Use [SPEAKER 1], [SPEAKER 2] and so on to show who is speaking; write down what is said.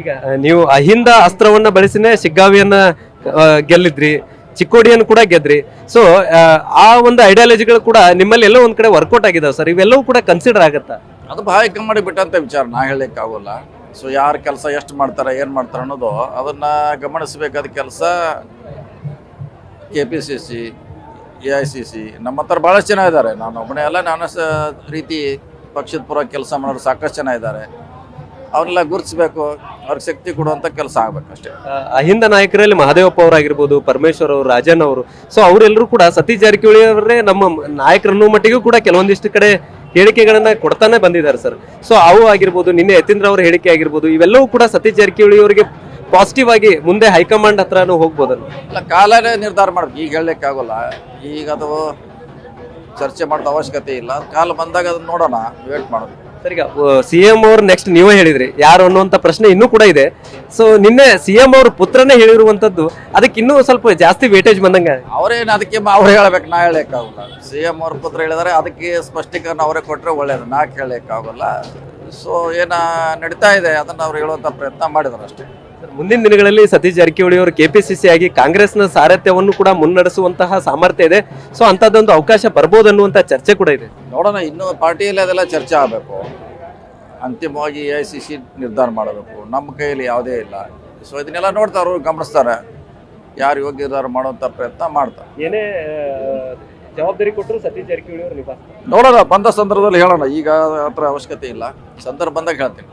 [SPEAKER 1] ಈಗ ನೀವು ಅಹಿಂದ ಅಸ್ತ್ರವನ್ನ ಬಳಸಿನೇ ಸಿಗ್ಗಾವಿಯನ್ನ ಗೆಲ್ಲಿದ್ರಿ ಚಿಕ್ಕೋಡಿಯನ್ನು ಕೂಡ ಗೆದ್ರಿ. ಸೊ ಆ ಒಂದು ಐಡಿಯಾಲಜಿಗಳು ಕೂಡ ನಿಮ್ಮಲ್ಲಿ ಎಲ್ಲೋ ಒಂದ್ ಕಡೆ ವರ್ಕೌಟ್ ಆಗಿದಾವೆ ಸರ್ ಇವೆಲ್ಲವೂ ಕೂಡ ಕನ್ಸಿಡರ್ ಆಗತ್ತಾ?
[SPEAKER 2] ಅದು ಬಾಯಿ ಕಮ್ಮಿ ಬಿಟ್ಟಂತ ವಿಚಾರ ನಾ ಹೇಳಲಿಕ್ಕಾಗೋಲ್ಲ ಸೊ ಯಾರು ಕೆಲಸ ಎಷ್ಟು ಮಾಡ್ತಾರೆ ಏನು ಮಾಡ್ತಾರೆ ಅನ್ನೋದು ಅದನ್ನು ಗಮನಿಸಬೇಕಾದ ಕೆಲಸ K P C C A I C C ನಮ್ಮ ಹತ್ರ ಭಾಳಷ್ಟು ಜನ ಇದ್ದಾರೆ. ನಾನು ಒಬ್ಬನೇ ಅಲ್ಲ ನಾನು ರೀತಿ ಪಕ್ಷದ ಪರ ಕೆಲಸ ಮಾಡೋರು ಸಾಕಷ್ಟು ಜನ ಇದ್ದಾರೆ. ಅವ್ರನ್ನೆಲ್ಲ ಗುರುತಿಸಬೇಕು ಅವ್ರಿಗೆ ಶಕ್ತಿ ಕೊಡುವಂಥ ಕೆಲಸ ಆಗ್ಬೇಕಷ್ಟೇ.
[SPEAKER 1] ಅಹಿಂದ ನಾಯಕರಲ್ಲಿ ಮಹದೇವಪ್ಪ ಅವರಾಗಿರ್ಬೋದು ಪರಮೇಶ್ವರ್ ಅವರು ರಾಜನ್ ಅವರು. ಸೊ ಅವರೆಲ್ಲರೂ ಕೂಡ ಸತೀಶ್ ಜಾರಕಿಹೊಳಿ ಅವರೇ ನಮ್ಮ ನಾಯಕರನ್ನು ಮಟ್ಟಿಗೂ ಕೂಡ ಕೆಲವೊಂದಿಷ್ಟು ಕಡೆ ಹೇಳಿಕೆಗಳನ್ನ ಕೊಡ್ತಾನೆ ಬಂದಿದ್ದಾರೆ ಸರ್. ಸೊ ಅವು ಆಗಿರ್ಬೋದು ನಿನ್ನೆ ಯತೀಂದ್ರ ಅವರ ಹೇಳಿಕೆ ಆಗಿರ್ಬೋದು ಇವೆಲ್ಲವೂ ಕೂಡ ಸತೀಶ್ ಜಾರಕಿಹೊಳಿ ಅವರಿಗೆ ಪಾಸಿಟಿವ್ ಆಗಿ ಮುಂದೆ ಹೈಕಮಾಂಡ್ ಹತ್ರನೂ ಹೋಗ್ಬೋದಲ್ಲ
[SPEAKER 2] ಇಲ್ಲ ಕಾಲನೇ ನಿರ್ಧಾರ ಮಾಡ್ಬೇಕು. ಈಗ ಹೇಳಲಿಕ್ಕಾಗಲ್ಲ ಈಗ ಅದು ಚರ್ಚೆ ಮಾಡೋದು ಅವಶ್ಯಕತೆ ಇಲ್ಲ. ಕಾಲ ಬಂದಾಗ ಅದನ್ನ ನೋಡೋಣ. ವೇಟ್ ಮಾಡೋದು.
[SPEAKER 1] ಸರ್, ಈಗ ಸಿ ಎಂ ಅವ್ರು ನೆಕ್ಸ್ಟ್ ನೀವೇ ಹೇಳಿದ್ರಿ. ಯಾರು ಅನ್ನುವಂಥ ಪ್ರಶ್ನೆ ಇನ್ನೂ ಕೂಡ ಇದೆ. ಸೊ ನಿನ್ನೆ ಸಿ ಎಂ ಅವ್ರ ಪುತ್ರನೇ ಹೇಳಿರುವಂತದ್ದು ಅದಕ್ಕೆ ಇನ್ನೂ ಸ್ವಲ್ಪ ಜಾಸ್ತಿ ವೇಟೇಜ್ ಬಂದಂಗೆ
[SPEAKER 2] ಅವ್ರೇನು ಅದಕ್ಕೆ ಅವ್ರು ಹೇಳಬೇಕು, ನಾ ಹೇಳಕ್ಕಾಗಲ್ಲ ಸಿ ಎಂ ಅವ್ರ ಪುತ್ರ ಹೇಳಿದಾರೆ, ಅದಕ್ಕೆ ಸ್ಪಷ್ಟೀಕರಣ ಅವರೇ ಕೊಟ್ಟರೆ ಒಳ್ಳೆಯದು ನಾ ಕೇಳಕ್ಕಾಗಲ್ಲ ಸೊ ಏನ ನಡೀತಾ ಇದೆ, ಅದನ್ನ ಅವ್ರು ಹೇಳುವಂತ ಪ್ರಯತ್ನ ಮಾಡಿದ್ರು ಅಷ್ಟೇ.
[SPEAKER 1] ಮುಂದಿನ ದಿನಗಳಲ್ಲಿ ಸತೀಶ್ ಜಾರಕಿಹೊಳಿ ಅವರು ಕೆಪಿಸಿಸಿ ಆಗಿ ಕಾಂಗ್ರೆಸ್ನ ಸಾರಥ್ಯವನ್ನು ಕೂಡ ಮುನ್ನಡೆಸುವಂತಹ ಸಾಮರ್ಥ್ಯ ಇದೆ. ಸೊ ಅಂತದೊಂದು ಅವಕಾಶ ಬರ್ಬೋದು ಅನ್ನುವಂತ ಚರ್ಚೆ ಕೂಡ ಇದೆ.
[SPEAKER 2] ನೋಡೋಣ ಇನ್ನೂ ಪಾರ್ಟಿಯಲ್ಲಿ ಅದೆಲ್ಲ ಚರ್ಚೆ ಆಗಬೇಕು. ಅಂತಿಮವಾಗಿ ಎ ಐ ಸಿ ಸಿ ನಿರ್ಧಾರ ಮಾಡಬೇಕು. ನಮ್ಮ ಕೈಯಲ್ಲಿ ಯಾವುದೇ ಇಲ್ಲ. ಸೊ ಇದನ್ನೆಲ್ಲ ನೋಡ್ತಾರೆ ಅವ್ರು ಗಮನಿಸ್ತಾರೆ. ಯಾರು ಯೋಗ್ಯ ನಿರ್ಧಾರ ಮಾಡುವಂಥ ಪ್ರಯತ್ನ ಮಾಡ್ತಾರೆ.
[SPEAKER 1] ಏನೇ ಜವಾಬ್ದಾರಿ ಕೊಟ್ಟರು ಸತೀಶ್ ಜಾರಕಿಹೊಳಿ ಅವರು ನಿಭಾಯಿಸ್ತಾರೆ.
[SPEAKER 2] ನೋಡೋಣ ಬಂದ ಸಂದರ್ಭದಲ್ಲಿ ಹೇಳೋಣ. ಈಗ ಹತ್ರ ಅವಶ್ಯಕತೆ ಇಲ್ಲ. ಸಂದರ್ಭ ಬಂದಾಗ ಹೇಳ್ತೀನಿ.